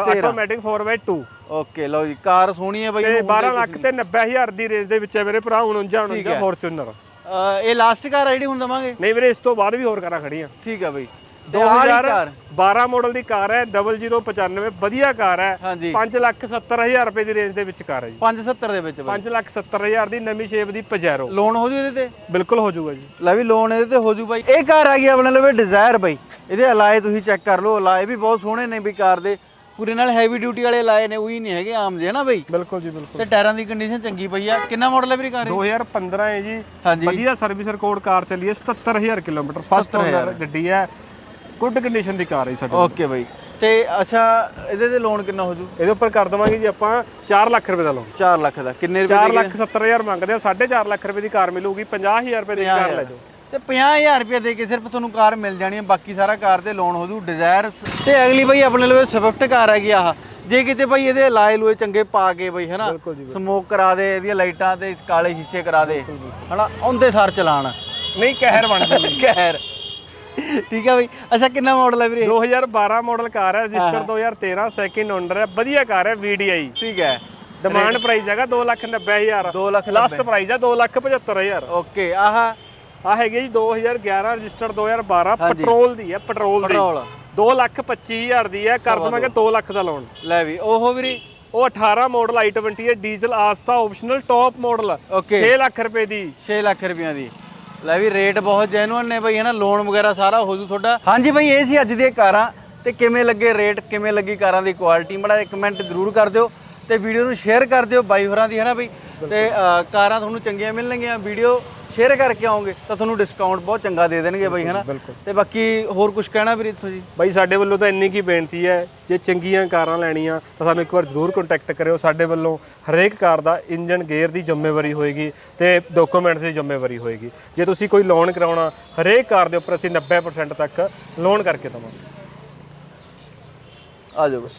ਆਟੋਮੈਟਿਕ 4x2 ਓਕੇ ਲਓ ਜੀ ਕਾਰ ਸੋਹਣੀ ਹੈ ਬਾਈ ਤੇ ਇਹਨੂੰ 12 ਲੱਖ ਤੇ 90000 ਦੀ ਰੇਂਜ ਦੇ ਵਿੱਚ ਹੈ ਮੇਰੇ ਭਰਾ 49 49 ਫੋਰਚੂਨਰ ਅਹ ਇਹ ਲਾਸਟ ਕਾਰ ਆ ਜਿਹੜੀ ਹੁਣ ਦਵਾਂਗੇ? ਨਹੀਂ ਵੀਰੇ ਇਸ ਤੋਂ ਬਾਅਦ ਵੀ ਹੋਰ ਕਾਰਾਂ ਖੜੀਆਂ ਠੀਕ ਆ ਬਾਈ। 2012 ਮਾਡਲ ਦੀ ਕਾਰ। ਹੈ 0095 ਵਧੀਆ ਕਾਰ ਹੈ। ਹਾਂਜੀ। 5 ਲੱਖ 70000 ਰੁਪਏ ਦੀ ਰੇਂਜ ਦੇ ਵਿੱਚ ਕਾਰ ਹੈ ਜੀ। 570 ਦੇ ਵਿੱਚ ਬਾਈ। 5 ਲੱਖ 70000 ਦੀ ਨਵੀਂ ਸ਼ੇਪ ਦੀ ਪਜੈਰੋ ਲੋਨ ਹੋ ਜੂ ਇਹਦੇ ਤੇ? ਬਿਲਕੁਲ ਹੋ ਜਾਊਗਾ ਜੀ। ਲੈ ਵੀ ਲੋਨ ਇਹਦੇ ਤੇ ਹੋ ਜੂ ਬਾਈ। ਇਹ ਕਾਰ ਆ ਗਈ ਆਪਣੇ ਲਵੇ ਡਿਜ਼ਾਇਰ ਬਾਈ। ਇਹਦੇ ਅਲਾਏ ਤੁਸੀਂ ਚੈੱਕ ਕਰ ਲਓ ਅਲਾਏ ਵੀ ਬਹੁਤ ਸੋਹਣੇ ਨੇ ਵੀ ਕਾਰ ਦੇ। ਪੂਰੇ ਨਾਲ ਹੈਵੀ ਡਿਊਟੀ ਵਾਲੇ ਅਲਾਏ ਨੇ ਉਹੀ ਨਹੀਂ ਹੈਗੇ ਆਮ ਜੇ ਨਾ ਬਾਈ। ਬਿਲਕੁਲ ਜੀ ਬਿਲਕੁਲ। ਤੇ ਟਾਇਰਾਂ ਦੀ ਕੰਡੀਸ਼ਨ ਚੰਗੀ ਪਈ ਆ। ਕਿੰਨਾ ਮਾਡਲ ਹੈ ਵੀਰੇ ਕਾਰ ਇਹ? 2015 ਹੈ ਜੀ। ਵਧੀਆ ਸਰਵਿਸ ਰਿਕਾਰਡ ਕਾਰ ਚੱਲੀ ਹੈ 77000 ਕਿਲੋਮੀਟਰ। ਫਸਟ ਓਨਰ ਗੱਡੀ ਹੈ। ਗੁੱਡ ਕੰਡੀਸ਼ਨ ਦੀ ਕਾਰ ਹੈ ਜੀ ਸਾਡੀ ਓਕੇ ਬਾਈ। ਤੇ ਅੱਛਾ ਇਹਦੇ ਤੇ ਲੋਨ ਕਿੰਨਾ ਹੋ ਜੂ ਇਹਦੇ ਉੱਪਰ ਕਰ ਦਵਾਂਗੇ ਜੀ ਆਪਾਂ 4 ਲੱਖ ਰੁਪਏ ਦਾ ਲੋਨ 4 ਲੱਖ ਦਾ। ਕਿੰਨੇ ਰੁਪਏ 4 ਲੱਖ 70000 ਮੰਗਦੇ ਆ 4.5 ਲੱਖ ਰੁਪਏ ਦੀ ਕਾਰ ਮਿਲੂਗੀ 50000 ਰੁਪਏ ਦੀ ਕਾਰ ਲੈ ਜਾਓ। ਤੇ 50000 ਰੁਪਏ ਦੇ ਕੇ ਸਿਰਫ ਤੁਹਾਨੂੰ ਕਾਰ ਮਿਲ ਜਾਣੀ ਹੈ ਬਾਕੀ ਸਾਰਾ ਕਾਰ ਤੇ ਲੋਨ ਹੋ ਜੂ ਡਿਜ਼ਾਇਰ ਤੇ ਅਗਲੀ ਬਾਈ ਆਪਣੇ ਲਈ ਸਵਿਫਟ ਕਾਰ ਹੈਗੀ ਆਹ। ਜੇ ਕਿਤੇ ਬਾਈ ਇਹਦੇ ਲਾਏ ਲੂਏ ਚੰਗੇ ਪਾ ਕੇ ਬਈ ਹਨਾ? ਬਿਲਕੁਲ ਜੀ, ਸਮੋਕ ਕਰਾ ਦੇ ਇਹਦੀਆਂ ਲਾਈਟਾਂ ਤੇ ਕਾਲੇ ਸ਼ੀਸ਼ੇ ਕਰਾ ਦੇ ਹਨਾ? ਉਹਦੇ ਸਾਰ ਚਲਾਣ ਨਹੀਂ ਕਹਿਰ ਬਣ ਜਾਊਗੀ। ਖੈਰ ਠੀਕ ਹੈ ਬਈ। ਅੱਛਾ ਕਿੰਨਾ ਮਾਡਲ ਹੈ ਵੀਰੇ? 2012 ਮਾਡਲ ਕਾਰ ਹੈ। ਰਜਿਸਟਰ 2013 ਸੈਕਿੰਡ ਓਨਰ ਹੈ ਵਧੀਆ ਕਾਰ ਹੈ VDI ਠੀਕ ਹੈ ਡਿਮਾਂਡ ਪ੍ਰਾਈਸ ਹੈਗਾ 2,90,000 2 ਲੱਖ ਲਾਸਟ ਪ੍ਰਾਈਸ ਹੈ 2,75,000 ਓਕੇ ਆਹ। ਆ ਹੈਗੀ ਜੀ 2011 ਰਜਿਸਟਰ 2012 ਪੈਟਰੋਲ ਦੀ ਹੈ ਪੈਟਰੋਲ ਦੀ। ਪੈਟਰੋਲ। 2,25,000 ਦੀ ਹੈ ਕਰ ਦਵਾਂਗੇ 2 ਲੱਖ ਦਾ ਲੋਨ ਲੈ ਵੀ ਉਹ ਵੀਰੇ। ਉਹ 18 ਮਾਡਲ i20 ਹੈ diesel Asta optional top model okay 6 lakh ਰੁਪਏ ਦੀ। 6 ਲੱਖ ਰੁਪਈਆਂ ਦੀ। ਲੈ ਵੀ ਰੇਟ ਬਹੁਤ ਜੈਨੂਅਨ ਨੇ ਬਈ ਨਾ? ਲੋਨ ਵਗੈਰਾ ਸਾਰਾ ਹੋ ਜੂ ਤੁਹਾਡਾ। ਹਾਂਜੀ ਬਈ ਇਹ ਸੀ ਅੱਜ ਦੀਆਂ ਕਾਰਾਂ। ਤੇ ਕਿਵੇਂ ਲੱਗੇ ਰੇਟ ਕਿਵੇਂ ਲੱਗੀ ਕਾਰਾਂ ਦੀ ਕੁਆਲਿਟੀ ਮੜਾ ਇੱਕ ਕਮੈਂਟ ਜ਼ਰੂਰ ਕਰ ਦਿਓ ਤੇ ਵੀਡੀਓ ਨੂੰ ਸ਼ੇਅਰ ਕਰ ਦਿਓ ਬਾਈ ਹੋਰਾਂ ਦੀ ਹੈ ਨਾ ਬਈ? ਤੇ ਅ, ਕਾਰਾਂ ਤੁਹਾਨੂੰ ਚੰਗੀਆਂ ਮਿਲਣਗੀਆਂ। ਵੀਡੀਓ ਸ਼ੇਅਰ ਕਰਕੇ ਆਓਗੇ ਤਾਂ ਤੁਹਾਨੂੰ ਡਿਸਕਾਊਂਟ ਬਹੁਤ ਚੰਗਾ ਦੇ ਦੇਣਗੇ ਬਈ ਹਨਾ? ਬਿਲਕੁਲ। ਤੇ ਬਾਕੀ ਹੋਰ ਕੁਝ ਕਹਿਣਾ ਵੀਰ ਇੱਥੋਂ ਜੀ? ਬਾਈ ਸਾਡੇ ਵੱਲੋਂ ਤਾਂ ਇੰਨੀ ਕੀ ਬੇਨਤੀ ਹੈ ਜੇ ਚੰਗੀਆਂ ਕਾਰਾਂ ਲੈਣੀਆਂ ਤਾਂ ਸਾਨੂੰ ਇੱਕ ਵਾਰ ਜ਼ਰੂਰ ਕੰਟੈਕਟ ਕਰਿਓ। ਸਾਡੇ ਵੱਲੋਂ ਹਰੇਕ ਕਾਰ ਦਾ ਇੰਜਨ ਗੇਅਰ ਦੀ ਜ਼ਿੰਮੇਵਾਰੀ ਹੋਏਗੀ ਤੇ ਡਾਕੂਮੈਂਟਸ ਦੀ ਜ਼ਿੰਮੇਵਾਰੀ ਹੋਏਗੀ। ਜੇ ਤੁਸੀਂ ਕੋਈ ਲੋਨ ਕਰਾਉਣਾ ਹਰੇਕ ਕਾਰ ਦੇ ਉੱਪਰ ਅਸੀਂ 90% ਤੱਕ ਲੋਨ ਕਰਕੇ ਦਵਾਂਗੇ। ਆ ਜਾਓ ਬਸ